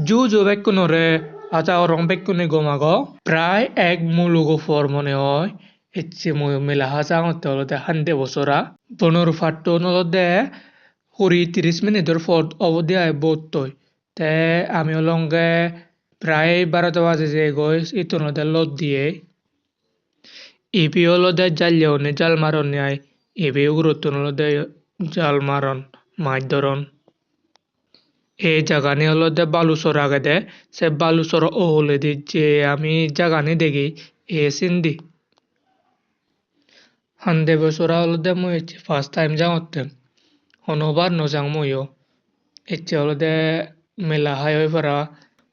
জুজু বেকুনরে আতা অরং বেকুনি গোমাগো। প্রায় এক মুলুগো ফর মনে হয় ইচ্ছে মেলা হাসাঙতে হলদে হান্দে বছরা পনেরো ফাট্টো নলদে কুড়ি তিরিশ মিনিটের ফর অবধি আয় বোধ তে আমি অলঙ্গে প্রায় বারোটা বাজে যে গই ইতনদে লত দিয়ে। ইপি হলদে জাল্লেওনে জাল মারন আয় ইপি গুরুত্ব হলদে জাল মারন মাছ ধরন এই জাগানি হলদে বালুচর আগে দে, সে বালুচর ওহলে দি যে আমি জাগানি দেখি, এ সিন্দি। হান্দে বছরা হলদে মই ফার্স্ট টাইম যাওঁতে হনবার নজাং ময়ো ইচ্ছে হলদে মেলা হাই হয়ে পারা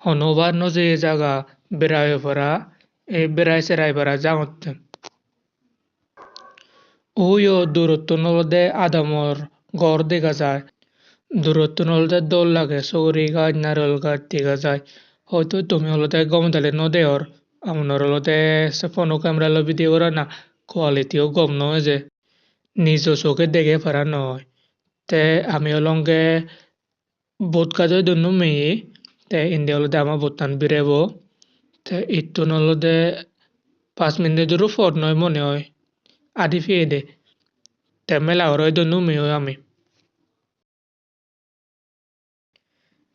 হনবার নজে জাগা বেড়াই হয়ে পারা এই বেড়াই সেরাই পারা যাওঁতে ওইও দূরত্ব নলদে আদামর গড় দেখা যায় দূরত্ব নলদে দোল লাগে সৌরি গাছ নারল গাছ দেখা যায় হয়তো তুমি হলদে গমদালে নদেয়র আমার হলদে সে ফোনো ক্যামেরা লবি দিয়ে ওরা না কোয়ালিটিও গম নয় যে নিজ চোখে দেখে পারা নয় তে আমি অলঙ্গে বোধ কাজে দন্য মেয়ে তে ইন্ডিয়া হলদে আমার বোতান বিরেব তে ইত্তু নলদে পাঁচ মিনিট দূর ফর নয় মনে হয় আদি ফিয়ে দে তে মেলা ওরই দন্য মেয়ে আমি চামে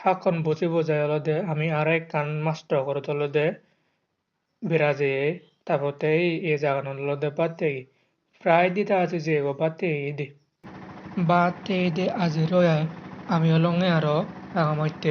ঘৰত শাকখন বচি বজাই অলদে আমি আৰু এক গান মাষ্টৰ ঘৰত অলদে বিরাজে তারপরে এই জাগানো অলদে বাতে প্রায় দিতে আছে যে গো বাতে দে। বাতে দে আজি রয়ায় আমি অলঙ্গে আরও আগামইতে